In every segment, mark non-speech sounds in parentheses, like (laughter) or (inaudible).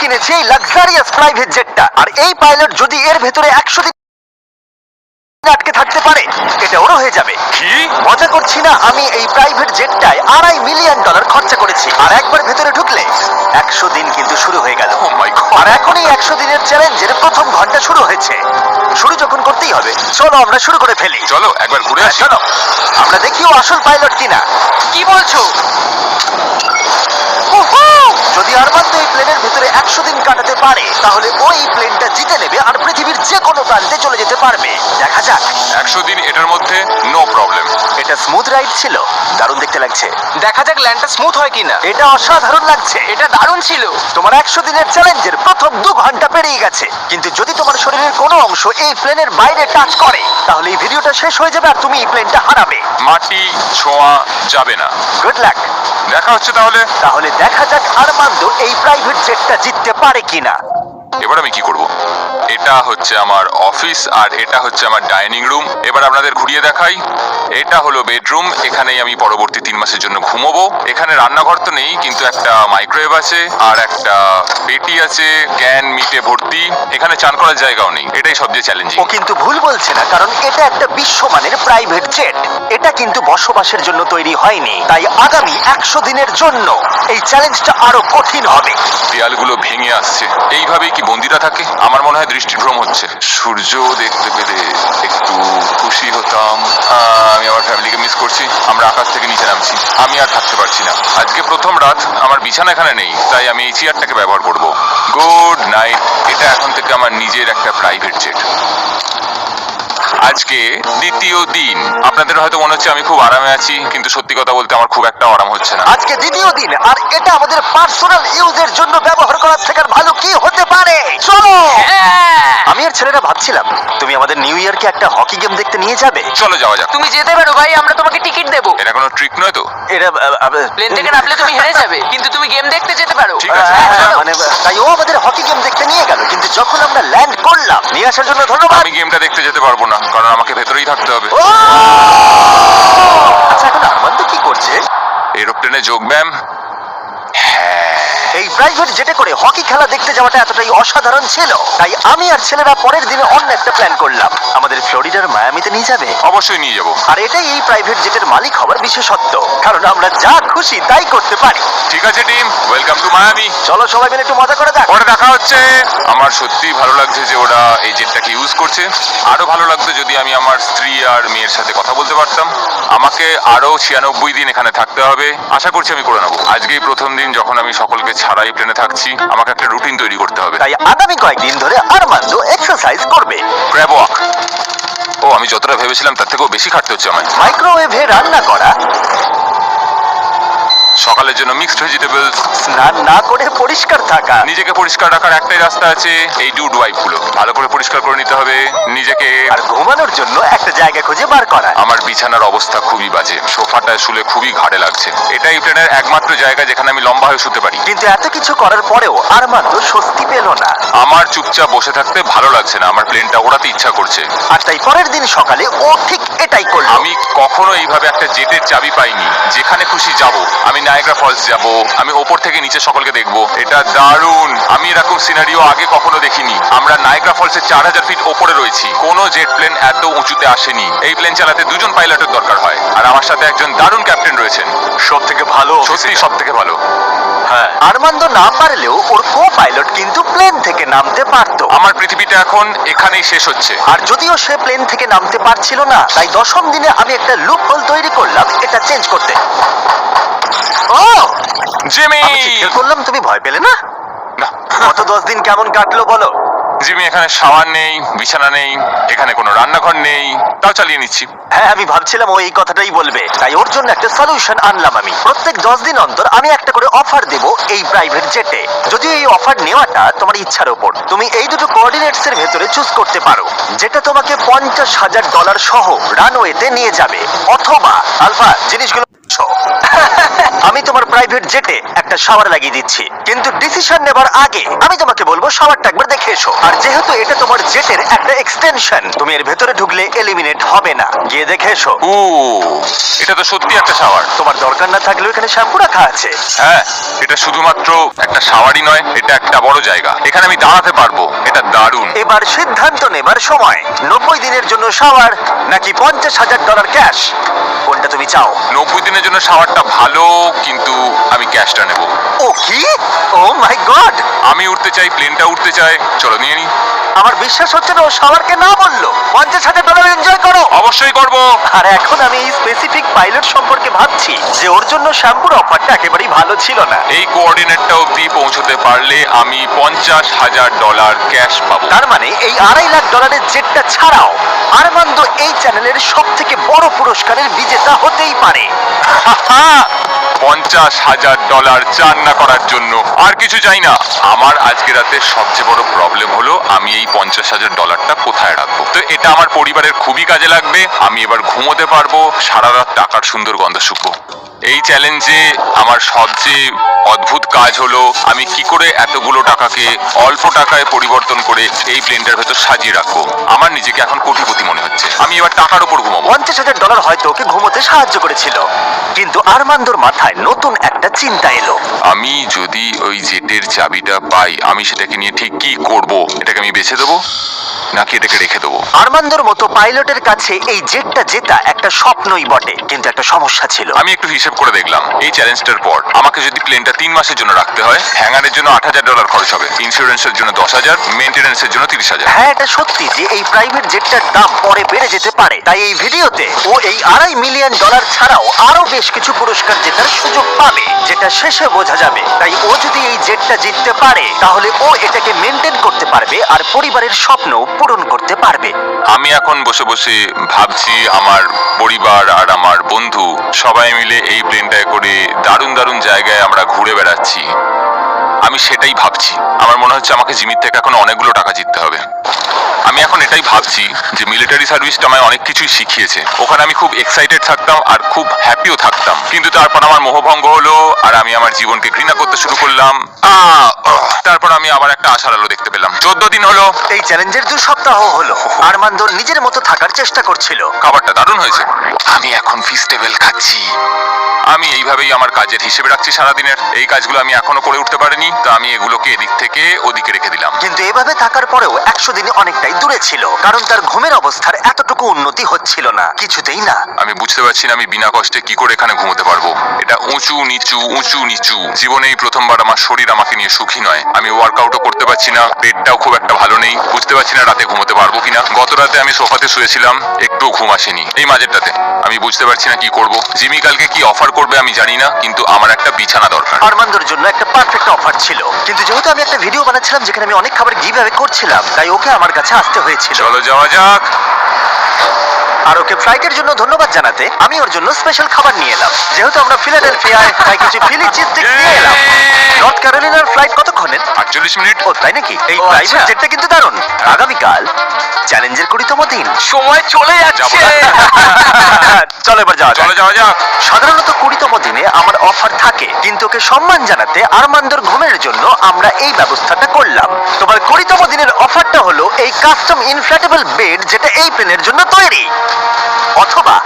কিনেছি এই luxurious private জেটটা আর এই পাইলট যদি এর ভেতরে একশো দিন আটকে থাকতে পারে এটা ওরও হয়ে যাবে। কি? মজা করছি না আমি এই প্রাইভেট জেটটায় আড়াই মিলিয়ন ডলার খরচা করেছি। আর একবার ভেতরে ঢুকলে একশো দিন কিন্তু শুরু হয়ে গেল। Oh. আর এখন এই একশো দিনের চ্যালেঞ্জের প্রথম ঘণ্টা শুরু হয়েছে। শুরু যখন করতেই হবে চলো আমরা শুরু করে ফেলি। চলো একবার ঘুরে আসি। চলো আমরা দেখিও আসল পাইলট কিনা। কি বলছো? যদি আরমান্দ এই প্লেনের ভিতরে একশো দিন কাটাতে পারে তাহলে ওই প্লেনটা জিতে নেবে আর পৃথিবীর যে কোনো প্রান্তে চলে যেতে পারবে। দেখা যাক। একশো দিন এটার মধ্যে নো প্রবলেম এটা স্মুথ রাইড ছিল। দারুণ দেখতে লাগছে। দেখা যাক ল্যান্ডটা স্মুথ হয় কিনা। এটা অসাধারণ লাগছে। এটা দারুণ ছিল। তোমার একশো দিনের চ্যালেঞ্জের প্রথম দু ঘণ্টা পেরিয়ে গেছে। কিন্তু যদি তোমার শরীরের কোনো অংশ এই প্লেনের বাইরে টাচ করে তাহলে এই ভিডিওটা শেষ হয়ে যাবে আর তুমি এই প্লেনটা হারাবে। মাটি ছোঁয়া যাবে না। গুড লাক দেখা হচ্ছে তাহলে। তাহলে দেখা যাক আরমান্দ এই প্রাইভেট জেটটা জিততে পারে কিনা? এবার আমি কি করব? এটা হচ্ছে আমার অফিস আর এটা হচ্ছে আমার ডাইনিং রুম। এবার আপনাদের ঘুরিয়ে দেখাই। এটা হলো বেডরুম। এখানেই আমি পরবর্তী তিন মাসের জন্য ঘুমোবো। এখানে রান্নাঘর তো নেই কিন্তু একটা মাইক্রোওয়েভ আছে আর একটা পেটি আছে ক্যান মিটে ভর্তি। এখানে চান করার জায়গাও নেই। এটাই সবচেয়ে চ্যালেঞ্জিং ও কিন্তু ভুল বলছে না কারণ এটা একটা বিশ্বমানের প্রাইভেট জেট এটা কিন্তু বসবাসের জন্য তৈরি হয়নি। তাই আগামী একশো দিনের জন্য এই চ্যালেঞ্জটা আরও কঠিন হবে। দেয়ালগুলো ভেঙে আসছে। এইভাবেই কি বন্দিরা থাকে? আমার মনে হয় দৃষ্টিভ্রম হচ্ছে। সূর্য দেখতে পেলে একটু খুশি হতাম। আমি আমার ফ্যামিলিকে মিস করছি। আমরা আকাশ থেকে নিচে নামছি। আমি আর থাকতে পারছি না। আজকে প্রথম রাত, আমার বিছানা এখানে নেই, তাই আমি এই চেয়ারটাকে ব্যবহার করব। গুড নাইট এটা এখন থেকে আমার নিজের একটা প্রাইভেট জেট আজকে দ্বিতীয় দিন। আপনাদের হয়তো মনে হচ্ছে আমি খুব আরামে আছি, কিন্তু সত্যি কথা বলতে আমার খুব একটা আরাম হচ্ছে না। আজকে দ্বিতীয় দিন, আর এটা আমাদের পার্সোনাল ইউজের জন্য ব্যবহার করার থেকে ভালো কি হতে পারে? চলো ছেলেরা ভাবছিলাম তুমি আমাদের নিউ ইয়ারকে একটা হকি গেম দেখতে নিয়ে যাবে? চলো যাওয়া যাক। তুমি যেতে পারো ভাই আমরা তোমাকে টিকিট দেবো। এটা কোনো ট্রিক নয় তো? এটা প্লেন থেকে নামলে তুমি হেরে যাবে কিন্তু তুমি গেম দেখতে যেতে পারো। ঠিক আছে, হ্যাঁ, চলো। মানে তাই ও আমাদের হকি গেম দেখতে নিয়ে গেল কিন্তু যখন আমরা ল্যান্ড করলাম নিয়ে আসার জন্য ধন্যবাদ। আমি গেমটা দেখতে যেতে পারব না কারণ আমাকে ভেতরেই থাকতে হবে। ও! আচ্ছা এখন আরমান্দ কি করছে? এরোপ্লেনে যোগ ব্যায়াম হ্যাঁ প্রাইভেট জেটে করে হকি খেলা দেখতে যাওয়াটা এতটাই অসাধারণ ছিল তাই আমি আর ছেলেরা পরের দিনে অন্য একটা প্ল্যান করলাম। আমাদের ফ্লোরিডার মায়ামিতে নিয়ে যাবে। অবশ্যই নিয়ে যাব। আর এটাই এই প্রাইভেট জেটের মালিক হবার বিশেষত্ব কারণ আমরা যা খুশি তাই করতে পারি। ঠিক আছে টিম ওয়েলকাম টু মায়ামি চলো সবাই মিলে একটু মজা করে দেখ পরে দেখা হচ্ছে। আমার সত্যিই ভালো লাগছে যে ওরা এই জেটটাকে ইউজ করছে। আরও ভালো লাগতো যদি আমি আমার স্ত্রী আর মেয়ের সাথে কথা বলতে পারতাম। আমাকে আরও ছিয়ানব্বই দিন এখানে থাকতে হবে। আশা করছি আমি করে নেব। আজকেই প্রথম দিন যখন আমি সকলকে ছাড়াই প্লেনে থাকছি আমাকে একটা রুটিন তৈরি করতে হবে। তাই আগামী কয়েকদিন ধরে আরমান্দ এক্সারসাইজ করবে। ক্র্যাব ওয়াক ও আমি যতটা ভেবেছিলাম তার থেকেও বেশি খাটতে হচ্ছে আমায়। মাইক্রোওয়েভে রান্না করা। সকালের জন্য মিক্সড ভেজিটেবলস স্নান না করে পরিষ্কার থাকা। নিজেকে পরিষ্কার রাখার একটাই রাস্তা আছে এই ডুড ওয়াইপগুলো। ভালো করে পরিষ্কার করে নিতে হবে নিজেকে আর ঘুমানোর জন্য একটা জায়গা খুঁজে বার করা। আমার বিছানার অবস্থা খুবই বাজে সোফাটায় শুলে খুবই ঘাড়ে লাগছে। এটাই প্লেনের একমাত্র জায়গা যেখানে আমি লম্বা হয়ে শুতে পারি। কিন্তু এত কিছু করার পরেও আর আরমান্দ স্বস্তি পেল না। আমার চুপচাপ বসে থাকতে ভালো লাগছে না আমার প্লেনটা ওড়াতে ইচ্ছা করছে। আর তাই পরের দিন সকালে ও ঠিক এটাই করল। আমি কখনো এইভাবে একটা জেটের চাবি পাইনি যেখানে খুশি যাব। আমি নায়গ্রা ফলস যাব। আমি ওপর থেকে নিচে সকলকে দেখব। এটা দারুণ। আমি এরকম সিনারিও আগে কখনো দেখিনি। আমরা নায়গ্রা ফলসের চার হাজার ফিট ওপরে রয়েছি। কোনো জেট প্লেন এত উঁচুতে আসেনি। এই প্লেন চালাতে দুজন পাইলটের দরকার হয়। আর আমার সাথে একজন দারুণ ক্যাপ্টেন রয়েছেন। সব থেকে ভালো সত্যি সব থেকে ভালো। আরমান্দ না পারলেও ওর কো পাইলট কিন্তু প্লেন থেকে নামতে পারতো। আমার পৃথিবীটা এখন এখানেই শেষ হচ্ছে। আর যদিও সে প্লেন থেকে নামতে পারছিল না তাই দশম দিনে আমি একটা লুপ হোল তৈরি করলাম এটা চেঞ্জ করতে। ও! জিমি! আমি চিৎকার করলাম তুমি ভয় পেলে না? না, গত দশ দিন কেমন কাটলো বলো? জিমি, এখানে শাওয়ার নেই, বিছানা নেই, এখানে কোনো রান্নাঘর নেই, তাও চালিয়ে নিচ্ছি। হ্যাঁ আমি ভাবছিলাম ও এই কথাটাই বলবে। তাই ওর জন্য একটা সলিউশন আনলাম আমি। প্রত্যেক দশ দিন অন্তর আমি একটা করে অফার দেব এই প্রাইভেট জেটে যদিও এই অফার নেওয়াটা তোমার ইচ্ছার উপর তুমি এই দুটো কোঅর্ডিনেটস এর ভেতরে চুজ করতে পারো। যেটা তোমাকে পঞ্চাশ হাজার ডলার সহ রানওয়েতে নিয়ে যাবে। অথবা আলফা জিনিসগুলো। (laughs) আমি তোমার প্রাইভেট জেটে একটা শাওয়ার লাগিয়ে দিচ্ছি। কিন্তু ডিসিশন নেবার আগে আমি তোমাকে বলব শাওয়ারটা একবার দেখে এসো। আর যেহেতু এটা তোমার জেটের একটা এক্সটেনশন তুমি এর ভেতরে ঢুকলে এলিমিনেট হবে না। গিয়ে দেখে এসো। ও এটা তো সত্যি একটা শাওয়ার তোমার দরকার না থাকলেও এখানে শ্যাম্পু রাখা আছে। হ্যাঁ এটা শুধুমাত্র একটা শাওয়ারই নয় এটা একটা বড় জায়গা। এখানে আমি দাঁড়াতে পারব এটা দারুণ। এবার সিদ্ধান্ত নেবার সময়। নব্বই দিনের জন্য শাওয়ার নাকি পঞ্চাশ হাজার ডলার ক্যাশ কোনটা তুমি চাও। নব্বই দিনের জন্য শাওয়ারটা ভালো কিন্তু আমি ক্যাশটা নেব। ও কি? Oh my God! আমি উঠতে চাই প্লেনটা উঠতে চাই চলো নিয়ে নি। আমার বিশ্বাস হচ্ছে না ও শাওয়ারকে না বলল। পঞ্চাশ হাজার ডলার এনজয় করো। অবশ্যই করব। আর এখন আমি এই স্পেসিফিক পাইলট সম্পর্কে ভাবছি যে ওর জন্য শ্যাম্পুর অফারটা একেবারেই ভালো ছিল না। এই কোঅর্ডিনেটটা অবধি পৌঁছতে পারলে আমি পঞ্চাশ হাজার ডলার ক্যাশ পাবো। তার মানে এই আড়াই লাখ ডলারের জেটটা ছাড়াও আরমান্দ এই চ্যানেলের সব থেকে বড় পুরস্কারের বিজেতা হতেই পারে। পঞ্চাশ হাজার ডলার চান না করার জন্য। আর কিছু চাই না। আমার আজকে রাতে সবচেয়ে বড় প্রবলেম হলো আমি এই পঞ্চাশ হাজার ডলারটা কোথায় রাখব? এটা আমার পরিবারের খুবই কাজে লাগবে। আমি এবার ঘুমোতে পারব। সারা রাত টাকার সুন্দর গন্ধ শুকবো। এই চ্যালেঞ্জে আমার সবচেয়ে অদ্ভুত কাজ হলো আমি কি করে এতগুলো টাকাকে অল্প টাকায় পরিবর্তন করে এই প্লেনটার ভেতর সাজিয়ে রাখব? আমার নিজেকে এখন কোটিপতি মনে হচ্ছে। আমি এবার টাকার উপর ঘুমাবো। পঞ্চাশ হাজার ডলার হয়তো ওকে ঘুমোতে সাহায্য করেছিল। কিন্তু আরমান্দর মাথায় নতুন একটা চিন্তা এলো। আমি যদি ওই জেটের চাবিটা পাই আমি সেটাকে নিয়ে ঠিক কি করব? এটাকে আমি বেছে দেবো? নাকি এটাকে রেখে দেবো? আরমান্দর মতো পাইলটের কাছে এই জেটটা জেতা একটা স্বপ্নই বটে কিন্তু একটা সমস্যা ছিল। আমি একটু হিসেব করে দেখলাম এই চ্যালেঞ্জটার পর। আমাকে যদি প্লেনটা তিন মাসের জন্য রাখতে হয় হ্যাঙ্গারের জন্য আট হাজার ডলার খরচ হবে ইন্স্যুরেন্সের জন্য দশ হাজার মেনটেন্যান্সের জন্য তিরিশ হাজার। হ্যাঁ এটা সত্যি যে এই প্রাইভেট জেটটার দাম পরে বেড়ে যেতে পারে। তাই এই ভিডিওতে ও এই আড়াই মিলিয়ন ডলার ছাড়াও আরও বেশ কিছু পুরস্কার জেতার সুযোগ পাবে যেটা শেষে বোঝা যাবে। তাই ও যদি এই জেটটা জিততে পারে তাহলে ও এটাকে মেনটেন করতে পারবে আর পরিবারের স্বপ্ন পূরণ করতে পারবে। আমি এখন বসে বসে ভাবছি আমার পরিবার আর আমার বন্ধু সবাই মিলে এই প্লেনটায় করে দারুণ দারুণ জায়গায় আমরা ঘুরে বেড়াচ্ছি। আমি সেটাই ভাবছি। আমার মনে হচ্ছে আমাকে জিমির থেকে এখন অনেকগুলো টাকা জিততে হবে। আমি এখন এটাই ভাবছি যে মিলিটারি সার্ভিসটা আমায় অনেক কিছুই শিখিয়েছে। ওখানে আমি খুব এক্সাইটেড থাকতাম আর খুব হ্যাপিও থাকতাম। কিন্তু তারপর আমার মোহভঙ্গ হলো আর আমি আমার জীবনকে ঘৃণা করতে শুরু করলাম। তারপর আমি আবার একটা আশার আলো দেখতে পেলাম। চোদ্দ দিন হলো। এই চ্যালেঞ্জের দু সপ্তাহ হলো। আরমান্দ নিজের মতো থাকার চেষ্টা করছিল। খাবারটা দারুণ হয়েছে। আমি এখন ফিস্টেবল খাচ্ছি। আমি এইভাবেই আমার কাজের হিসেবে রাখছি সারাদিনের। এই কাজগুলো আমি এখনও করে উঠতে পারিনি। তো আমি এগুলোকে এদিক থেকে ওদিকে রেখে দিলাম। কিন্তু এভাবে থাকার পরেও একশো দিনে অনেকটাই দূরে ছিল কারণ তার ঘুমের অবস্থার এতটুকু উন্নতি হচ্ছিল না কিছুতেই না। আমি বুঝতে পারছি না আমি বিনা কষ্টে কি করে এখানে ঘুমোতে পারব। এটা উঁচু নিচু উঁচু নিচু। জীবনে এই প্রথমবার আমার শরীর আমাকে নিয়ে সুখী নয়। আমি ওয়ার্কআউটও করতে পারছি না পেটটাও খুব একটা ভালো নেই। বুঝতে পারছি না রাতে ঘুমোতে পারব কিনা। গত রাতে আমি সোফাতে শুয়েছিলাম একটু ঘুম আসেনি। এই মাঝেরটাতে। আমি বুঝতে পারছি না কি করব। জিমি কালকে কি অফার করবে আমি জানি না কিন্তু আমার একটা বিছানা দরকার। আরমান্দর জন্য একটা পারফেক্ট অফার ছিল। কিন্তু যেহেতু আমি একটা ভিডিও বানাচ্ছিলাম যেখানে আমি অনেক খাবার গিভ করছিলাম, তাই ওকে আমার কাছে আসতে হয়েছিল। চলো যাওয়া যাক। আর ওকে ফ্লাইটের জন্য ধন্যবাদ জানাতে আমি ওর জন্য স্পেশাল খাবার নিয়ে এলাম। যেহেতু আমরা ফিলাডেলফিয়ায় তাই কিছু ফিলি চিজ স্টিক নিয়ে এলাম নর্থ ক্যারোলিনার ফ্লাইট কতক্ষণের? আটচল্লিশ মিনিট। ও তাই নাকি? এই প্রাইভেট আচ্ছা। জেটটা কিন্তু দারুণ। আগামীকাল চ্যালেঞ্জের কুড়িতম দিন। সময় চলে যাচ্ছে। (laughs) চলো এবার যাওয়া চলো যাওয়া যাক। সাধারণত কুড়িতম দিনে আমার অফার থাকে কিন্তু ওকে সম্মান জানাতে আরমান্দর ঘুমের জন্য আমরা এই ব্যবস্থাটা করলাম। তোমার কুড়িতম দিনের অফারটা হলো এই কাস্টম ইনফ্ল্যাটেবল বেড যেটা এই প্লেনের জন্য তৈরি। অথবা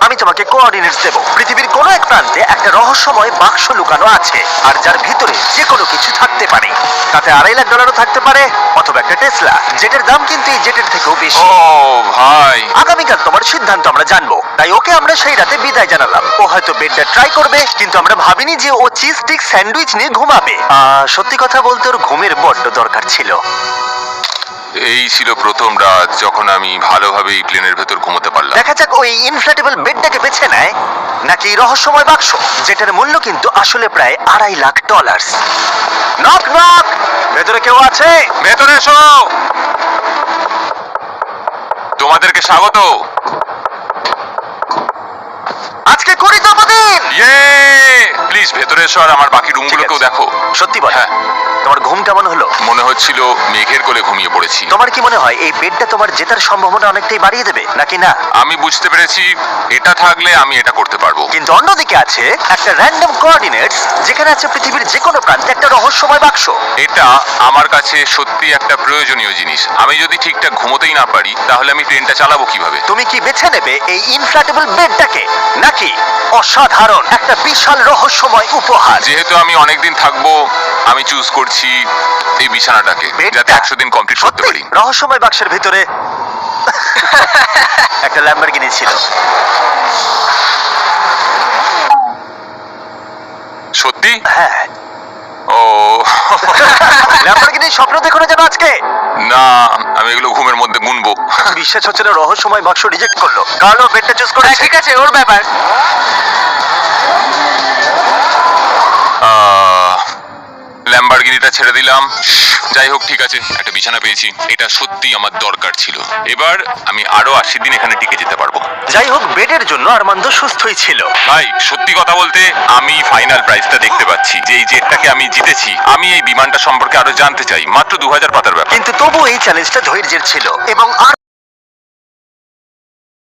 আমি তোমাকে কোঅর্ডিনেটস দেব। পৃথিবীর কোনো এক প্রান্তে একটা রহস্যময় বাক্স লুকানো আছে আর যার ভিতরে যে কোনো কিছু থাকতে পারে। তাতে আড়াই লাখ ডলারও থাকতে পারে অথবা একটা টেসলা যেটার দাম কিন্তু এই জেটের থেকেও বেশি। ও ভাই। আগামীকাল তোমার সিদ্ধান্ত আমরা জানব। তাই ওকে আমরা সেই রাতে বিদায় জানালাম। ও হয়তো বেডটা ট্রাই করবে কিন্তু আমরা ভাবিনি যে ও চিজ স্টিক স্যান্ডউইচ নিয়ে ঘুমাবে। আহ, সত্যি কথা বলতে ওর ঘুমের বড্ড দরকার ছিল। এই ছিল প্রথম রাত যখন আমি ভালোভাবে এই প্লেনের ভেতর ঘুমোতে পারলাম। দেখা যাক ওই ইনফ্ল্যাটেবল বেডটাকে বেছে নেয় নাকি রহস্যময় বাক্স যেটার মূল্য কিন্তু আসলে প্রায় আড়াই লাখ ডলার নক নক ভেতরে কেউ আছে? ভেতরে এসো! তোমাদেরকে স্বাগত। আজকে করি দিন ইয়ে! প্লিজ ভেতরে এসো আর আমার বাকি রুমগুলোকেও দেখো। সত্যি বল। হ্যাঁ। তোমার ঘুম কেমন হলো? মনে হচ্ছিল মেঘের কোলে ঘুমিয়ে পড়েছি। তোমার কি মনে হয় এই বেডটা তোমার জেতার সম্ভাবনা অনেকটাই বাড়িয়ে দেবে নাকি না? আমি বুঝতে পেরেছি এটা থাকলে আমি এটা করতে পারব। কিন্তু অন্যদিকে আছে একটা র্যান্ডম কোঅর্ডিনেটস যেখানে আছে পৃথিবীর যে কোনো প্রান্তে একটা রহস্যময় বাক্স। এটা আমার কাছে সত্যি একটা প্রয়োজনীয় জিনিস। আমি যদি ঠিকঠাক ঘুমোতেই না পারি তাহলে আমি ট্রেনটা চালাবো কীভাবে? তুমি কি বেছে নেবে এই ইনফ্ল্যাটেবল বেডটাকে নাকি অসাধারণ একটা বিশাল রহস্যময় উপহার? যেহেতু আমি অনেকদিন থাকব আমি চুজ করছি এই বিছানাটাকে বেডটা? যাতে একশো দিন কমপ্লিট করতে সত্যি পারি। রহস্যময় বাক্সের ভিতরে একটা ল্যাম্বরগিনি ছিল। সত্যি? হ্যাঁ। ও। ল্যাম্বরগিনি স্বপ্ন দেখো যেন আজকে। না আমি এগুলো ঘুমের মধ্যে গুনবো। বিশ্বাস হচ্ছে না রহস্যময় বাক্স রিজেক্ট করল। কার্লো বেডটা চুজ হ্যাঁ ঠিক আছে ওর ব্যাপার। ল্যাম্বারগিনিটা ছেড়ে দিলাম। যাই হোক ঠিক আছে একটা বিছানা পেয়েছি। এটা সত্যি আমার দরকার ছিল। এবার আমি আরও আশি দিন এখানে টিকে যেতে পারব। যাই হোক বেডের জন্য আরমান্দ সুস্থই ছিল। ভাই সত্যি কথা বলতে আমি ফাইনাল প্রাইজটা দেখতে পাচ্ছি। যে এই জেটটাকে আমি জিতেছি আমি এই বিমানটা সম্পর্কে আরও জানতে চাই। মাত্র দু হাজার পাতার ব্যাপার। কিন্তু তবু এই চ্যালেঞ্জটা ধৈর্যের ছিল। এবং আর